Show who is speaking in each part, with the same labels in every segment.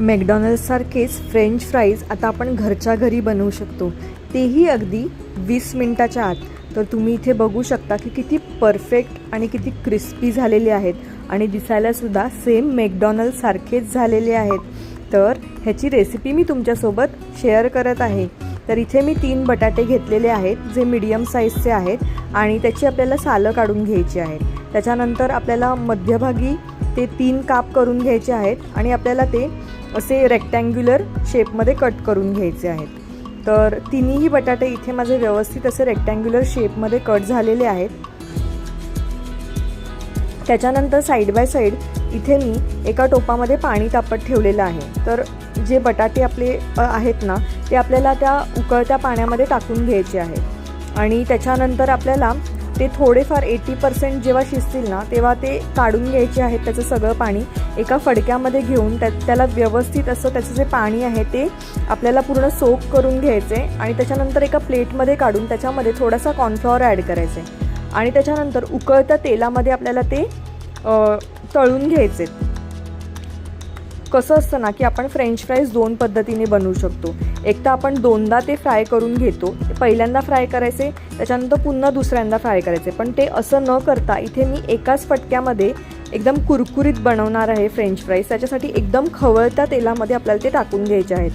Speaker 1: मॅकडॉनल्ड्ससारखेच French fries आता आपण घरच्या घरी बनवू शकतो. तेही अगदी वीस मिनटाच्या आत. तर तुम्ही इथे बघू शकता की किती परफेक्ट आणि किती क्रिस्पी झालेले आहेत. आणि दिसायलासुद्धा सेम मॅकडॉनल्डसारखेच झालेले आहेत. तर ह्याची रेसिपी मी तुमच्यासोबत शेअर करत आहे. तर इथे मी तीन बटाटे घेतलेले आहेत जे मीडियम साईजचे आहेत आणि त्याची आपल्याला सालं काढून घ्यायची आहेत. त्याच्यानंतर आपल्याला मध्यभागी ते तीन काप करून घ्यायचे आहेत आणि आपल्याला ते असे रेक्टँग्युलर शेपमध्ये कट करून घ्यायचे आहेत. तर तिन्ही बटाटे इथे माझे व्यवस्थित असे रेक्टँग्युलर शेपमध्ये कट झालेले आहेत. त्याच्यानंतर साईड बाय साईड इथे मी एका टोपामध्ये पाणी तापत ठेवलेलं आहे. तर जे बटाटे आपले आहेत ना ते आपल्याला त्या उकळत्या पाण्यामध्ये टाकून घ्यायचे आहेत. आणि त्याच्यानंतर आपल्याला ते थोडेफार एटी पर्सेंट जेव्हा शिजतील ना तेव्हा ते काढून घ्यायचे आहेत त्याचं सगळं पाणी. एका फडक्यामध्ये घेऊन त्या त्याला व्यवस्थित असं त्याचं जे पाणी आहे ते आपल्याला पूर्ण सोक करून घ्यायचे आणि त्याच्यानंतर एका प्लेटमध्ये काढून त्याच्यामध्ये थोडासा कॉर्नफ्लॉवर ॲड करायचे आणि त्याच्यानंतर उकळत्या तेलामध्ये आपल्याला ते तळून घ्यायचे कसं असतं ना की आपण फ्रेंच फ्राईज दोन पद्धतीने बनवू शकतो. एक तर आपण दोनदा ते फ्राय करून घेतो. पहिल्यांदा फ्राय करायचे त्याच्यानंतर पुन्हा दुसऱ्यांदा फ्राय करायचे. पण ते असं न करता इथे मी एकाच फटक्यामध्ये एकदम कुरकुरीत बनवणार आहे फ्रेंच फ्राईज त्याच्यासाठी एकदम खवळत्या तेलामध्ये आपल्याला ते टाकून घ्यायचे आहेत.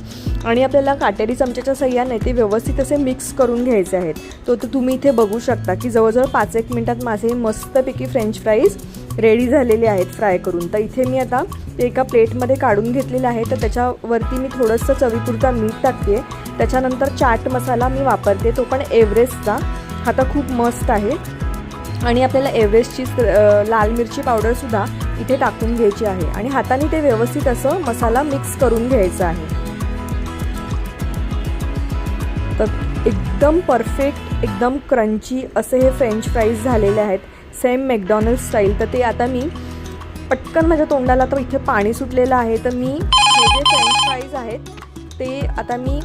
Speaker 1: आणि आपल्याला काटेरी चमच्याच्या सह्याने ते व्यवस्थित असे मिक्स करून घ्यायचे आहेत. तो तर तुम्ही इथे बघू शकता की जवळजवळ पाच एक मिनटात माझे मस्तपैकी फ्रेंच फ्राईज रेडी झालेले आहेत फ्राय करून. तर इथे मी आता ते एका प्लेटमध्ये काढून घेतलेलं आहे. तर त्याच्यावरती मी थोडंसं चवीपुरता मीठ टाकते. त्याच्यानंतर चाट मसाला मी वापरते. तो पण एव्हरेस्टचा हा तर खूप मस्त आहे. आणि आपल्याला एव्हरेस्टची लाल मिरची पावडरसुद्धा इथे टाकून घ्यायची आहे. आणि हाताने ते व्यवस्थित असं मसाला मिक्स करून घ्यायचा आहे. तर एकदम परफेक्ट एकदम क्रंची असे हे फ्रेंच फ्राईज झालेले आहेत. Same McDonald style. तर ते आता मी पटकन माझ्या तोंडाला तर इथे पाणी सुटलेलं आहे. तर मी हे जे फ्रेंच फ्राईज आहेत ते आता मी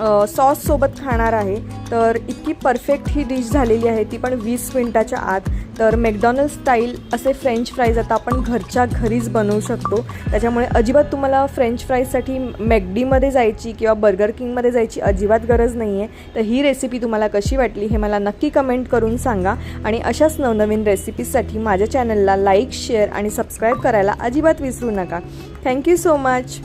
Speaker 1: सॉससोबत खाणार आहे. तर इतकी परफेक्ट ही डिश झालेली आहे ती पण वीस मिनटाच्या आत. तर मॅकडॉनल्ड स्टाईल असे फ्रेंच फ्राईज आता आपण घरच्या घरीच बनवू शकतो. त्याच्यामुळे अजिबात तुम्हाला फ्रेंच फ्राईजसाठी मॅगडीमध्ये जायची किंवा बर्गर किंगमध्ये जायची अजिबात गरज नाही आहे तर ही रेसिपी तुम्हाला कशी वाटली हे मला नक्की कमेंट करून सांगा. आणि अशाच नवनवीन रेसिपीजसाठी माझ्या चॅनलला लाईक शेअर आणि सबस्क्राईब करायला अजिबात विसरू नका. Thank you so much